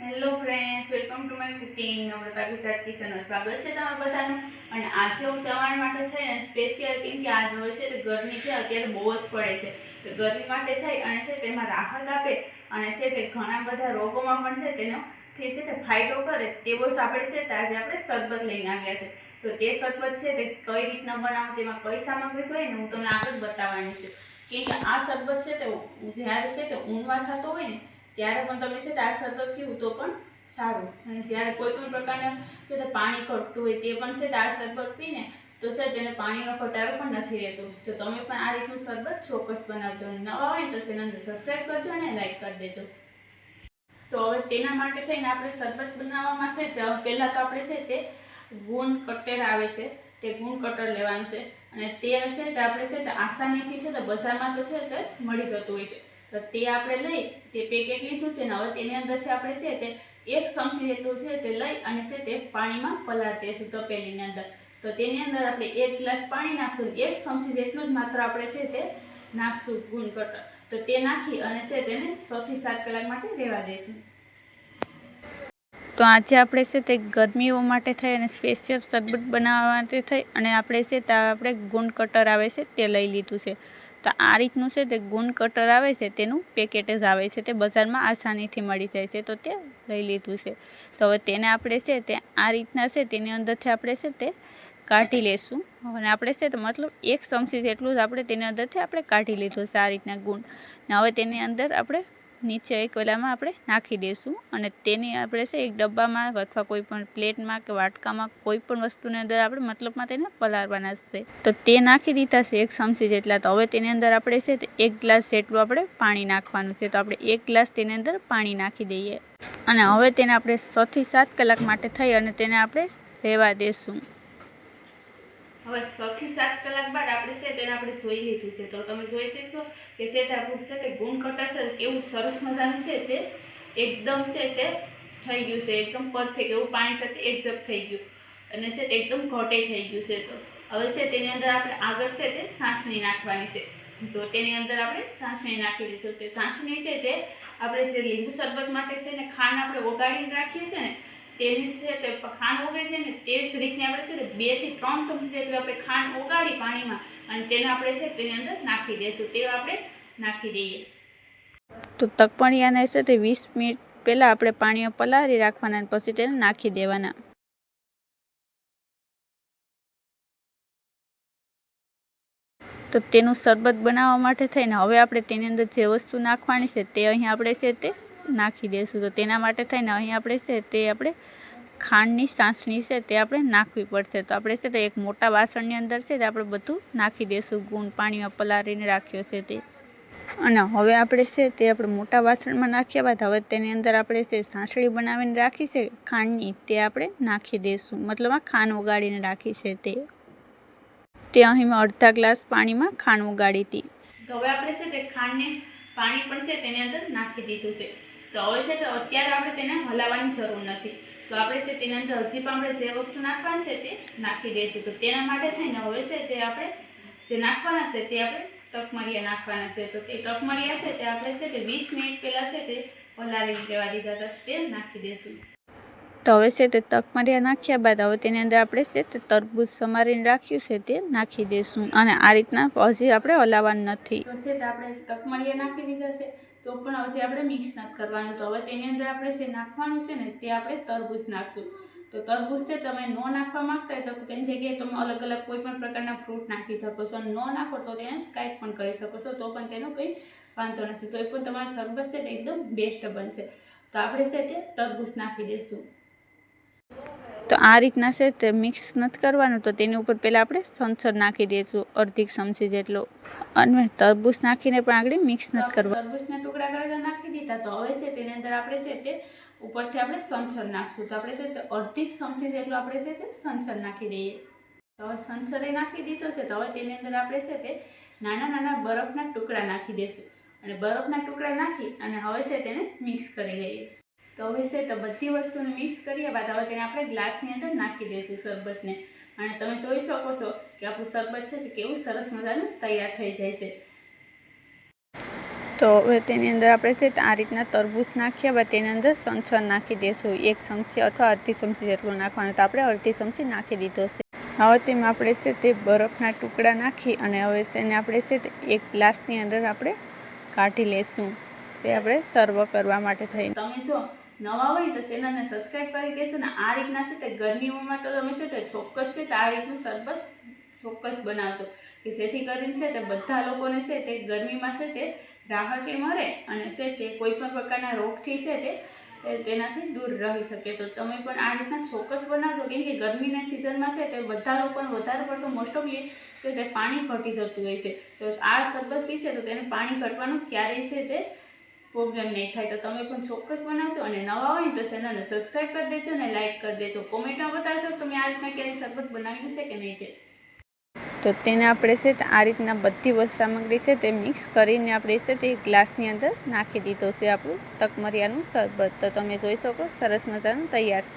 Hello friends welcome to my cooking Amruta Gujarat કિચનમાં સ્વાગત છે તમારું બધાનું અને આજે હું તમારા માટે થઈને સ્પેશિયલ કેમ કે આજ હોય છે તો ગરમી છે અત્યારે બહુ જ પડે છે તો ગરમી માટે થઈ અને છે તેમાં રાહત આપે અને છે તે ઘણા બધા રોગોમાં પણ છે તેનો થી છે તે ફાયદો કરે તેવો જ આપણે છે તે આજે આપણે શરબત લઈને આવ્યા છે તો તે શરબત છે તે કઈ રીતના બનાવું તેમાં કઈ સામગ્રી હોય ને હું તમને આગળ બતાવવાની છું કે આ શરબત છે તે જ્યારે છે તે ઊંઘવા થતો હોય ને ત્યારે પણ તમે છે આ શરબત પીવું તો પણ સારું અને જ્યારે કોઈ પણ પ્રકારના છે તે પાણી ઘટતું હોય તે પણ છે આ શરબત પીને તો છે તેને પાણીનો ઘટાડો પણ નથી રહેતો તો તમે પણ આ રીતનું શરબત ચોક્કસ બનાવજો અને નવા હોય તો ચેનલને સબસ્ક્રાઈબ કરજો અને લાઈક કરી દેજો તો હવે તેના માટે થઈને આપણે શરબત બનાવવામાં છે પહેલાં તો આપણે છે તે ગુણ કટર આવે છે તે ગુણ કટર લેવાનું છે અને તે છે તે આપણે છે તે આસાનીથી છે તે બજારમાં તો છે તે મળી જતું હોય છે તો તે આપણે લઈ, તે પેકેટ લીધું છે ને હવે તેની અંદરથી આપણે છે તે એક ચમચી જેટલું છે તે લઈ અને છે તે પાણીમાં પલાળ દઈશું તપેલીની અંદર. તો તેની અંદર આપણે એક ગ્લાસ પાણી નાખવું એક ચમચી જેટલું જ માત્ર આપણે છે તે નાખશું ગુણ કટર તો તે નાખી અને છે તેને સૌથી સાત કલાક માટે રહેવા દઈશું તો આજે આપણે છે તે ગરમીઓ માટે થઈ અને સ્પેશિયલ શરબત બનાવવા માટે થઈ અને આપણે છે તે, આપણે ગુંદ કટર આવે છે તે લઈ લીધું છે. તો આ રીતનું છે તે ગુણ કટર આવે છે, તેનું પેકેટ જ આવે છે, તે બજારમાં આસાનીથી મળી જાય છે, તો તે લઈ લીધું છે. તો હવે તેને આપણે છે તે આ રીતના છે તેની અંદરથી આપણે છે તે કાઢી લેશું. અને આપણે છે તો મતલબ એક ચમચી જેટલું જ આપણે તેની અંદરથી આપણે કાઢી લીધું છે આ રીતના ગુણ. ને હવે તેની અંદર આપણે નીચે એક ઓલામાં આપણે નાખી દઈશું અને તેની આપણે છે એક ડબ્બામાં અથવા કોઈ પણ પ્લેટમાં કે વાટકામાં કોઈ પણ વસ્તુની અંદર આપણે મતલબમાં તેને પલાળવાના છે. તો તે નાખી દીધા છે એક ચમચી જેટલા. તો હવે તેની અંદર આપણે છે તે એક ગ્લાસ જેટલું આપણે પાણી નાખવાનું છે. તો આપણે એક ગ્લાસ તેની અંદર પાણી નાખી દઈએ. અને હવે તેને આપણે છથી સાત કલાક માટે થઈ અને તેને આપણે રહેવા દેશું હવે છથી સાત કલાક બાદ આપણે છે તેને આપણે સોઈ લીધું છે. તો તમે જોઈ શકશો કે છે તે છે તે ગુણ છે. કેવું સરસ મજાનું છે તે. એકદમ છે તે થઈ ગયું છે. એકદમ પરફેક્ટ એવું પાણી સાથે એક્ઝેક્ટ થઈ ગયું. અને છે એકદમ ઘટે થઈ ગયું છે તો. હવે છે તેની અંદર આપણે આગળ છે તે સાસણી નાખવાની છે. તો તેની અંદર આપણે સાસણી નાખી દીધું તે સાસણી છે તે આપણે જે લીંબુ શરબત માટે છે ને ખાંડ આપણે ઓગાળીને રાખીએ છીએ ને તેની છે તો ખાંડ ઓગળે છે ને તે જ આપણે છે ને બેથી ત્રણ ચમચી જેટલી આપણે ખાંડ ઓગાળી પાણીમાં અને તેને આપણે છે તેની અંદર નાખી દઈશું તે આપણે નાખી દઈએ. તો તકપણિયાને છે તે વીસ મિનિટ પહેલાં આપણે પાણી પલાળી રાખવાના પછી તેને નાખી દેવાના. તો તેનું શરબત બનાવવા માટે થઈને હવે આપણે તેની અંદર જે વસ્તુ નાખવાની છે તે અહીં આપણે છે તે નાખી દઈશું તો તેના માટે થઈને અહીં આપણે છે તે આપણે ખાંડની સાસણી છે તે આપણે નાખવી પડશે. તો આપણે છે તે એક મોટા વાસણની અંદર છે તે આપણે બધું નાખી દઈશું ગુણ પાણીમાં પલાળીને રાખ્યો છે તે. અને હવે આપણે છે તે આપણે મોટા વાસણમાં નાખ્યા બાદ હવે તેની અંદર આપણે છે સાંસળી બનાવીને રાખી છે. ખાંડની તે આપણે નાખી દઈશું મતલબ આ ખાંડ ઓગાળીને રાખી છે તે. તે અહીં મેં અડધા ગ્લાસ પાણીમાં ખાંડ ઓગાળી હતી. તો હવે આપણે છે તે ખાંડને પાણી પણ છે તેની અંદર નાખી દીધું છે. તો હવે છે તો અત્યારે આપણે તેને હલાવવાની જરૂર નથી તો આપણે છે તેની અંદર હજી પણ આપણે જે વસ્તુ નાખવાની છે તે નાખી દઈશું તો તેના માટે થઈને હવે છે તે આપણે જે નાખવાના છે તે આપણે તકમરિયા નાખવાના છે તો તે તકમરિયા છે તે આપણે છે તે વીસ મિનિટ પહેલાં છે તે હલાવી લેવા દીધા હતા તે નાખી દઈશું તો હવે છે તે તકમરિયા નાખ્યા બાદ હવે તેની અંદર આપણે છે તે તરબૂચ સમારીને રાખ્યું છે તે નાખી દઈશું અને આ રીતના હજી આપણે હલાવવાનું નથી તો આપણે તકમરિયા નાખી દીધા છે તો પણ હજી આપણે મિક્સ નથી કરવાનું, તો હવે તેની અંદર આપણે જે નાખવાનું છે ને, તે આપણે તરબૂચ નાખશું. તો તરબૂચ છે, તમે ન નાખવા માગતા હોય તો તેની જગ્યાએ તમે અલગ અલગ કોઈ પણ પ્રકારના ફ્રૂટ નાખી શકો છો. અને નો નાખો તો તેને સ્કાઈપ પણ કરી શકો છો, તો પણ તેનો કંઈ વાંધો નથી. તો એ પણ તમારું શરબત છે તે એકદમ બેસ્ટ બનશે. તો આપણે છે તે તરબૂચ નાખી દઈશું. તો આ રીતના છે તે મિક્સ નથી કરવાનું. તો તેની ઉપર પહેલાં આપણે સંસર નાખી દઈશું, અડધી ચમચી જેટલો. અને તરબૂચ નાખીને પણ આગળ મિક્સ નથી કરવાનું. તરબૂચના ટુકડા કરતા નાખી દીધા. તો હવે છે તેની અંદર આપણે છે તે ઉપરથી આપણે સંસર નાખશું. તો આપણે છે તે અડધી ચમચી જેટલું આપણે છે તે સંસર નાખી દઈએ. તો હવે સંસરે નાખી દીધો છે. તો હવે તેની અંદર આપણે છે તે નાના નાના બરફના ટુકડા નાખી દઈશું. અને બરફના ટુકડા નાખી અને હવે છે તેને મિક્સ કરી લઈએ. તો હવે છે, તો બધી વસ્તુને મિક્સ કરીએ બાદ હવે તેને આપણે ગ્લાસની અંદર નાખી દઈશું શરબતને. અને તમે જોઈ શકો છો કે આપણું શરબત છે, તે કેવું સરસ મજાનું તૈયાર થઈ જાય છે. તો હવે તેની અંદર આપણે છે, આ રીતના તરબૂચ નાખ્યા બાદ તેની અંદર સંચર નાખી દઈશું. એક ચમચી અથવા અડધી ચમચી જેટલું નાખવાનું, તો આપણે અડધી ચમચી નાખી દીધો છે. હવે તેમાં આપણે છે, તે બરફના ટુકડા નાખી અને હવે તેને આપણે છે, તે એક ગ્લાસની અંદર આપણે કાઢી લેશું તે આપણે સર્વ કરવા માટે થઈને. તમે જો નવા હોય તો ચેનલને સબસ્ક્રાઈબ કરી દેજો ને આ રીતના છે તે ગરમીઓમાં તો તમે છે તે ચોક્કસ છે તે આ રીતનું શરબત ચોક્કસ બનાવજો કે જેથી કરીને છે તે બધા લોકોને છે તે ગરમીમાં છે તે રાહતે મળે અને છે તે કોઈ પણ પ્રકારના રોગથી છે તે તેનાથી દૂર રહી શકે તો તમે પણ આ રીતના ચોક્કસ બનાવજો કેમ કે ગરમીના સિઝનમાં છે તે બધા લોકોને વધારે પડતું મોસ્ટ ઓફલી છે તે પાણી ઘટી જતું હોય છે તો આ શરબત પીશે તો તેને પાણી ઘટવાનું ક્યારેય છે તે પ્રોબ્લેમ નહીં થાય તો તમે પણ ચોક્કસ બનાવજો અને નવા હોય તો ચેનલને સબસ્ક્રાઈબ કરી દેજો અને લાઇક કરી દેજો. કોમેન્ટમાં બતાવજો તમે આ રીતના ક્યારેય શરબત બનાવ્યું છે કે નહીં તે. તો તેને આપણે છે આ રીતના બધી વસ્તુ સામગ્રી છે તે મિક્સ કરીને આપણે છે તે ગ્લાસની અંદર નાખી દીધો છે આપણું તકમરિયાનું શરબત. તો તમે જોઈ શકો સરસ મજાનું તૈયાર છે.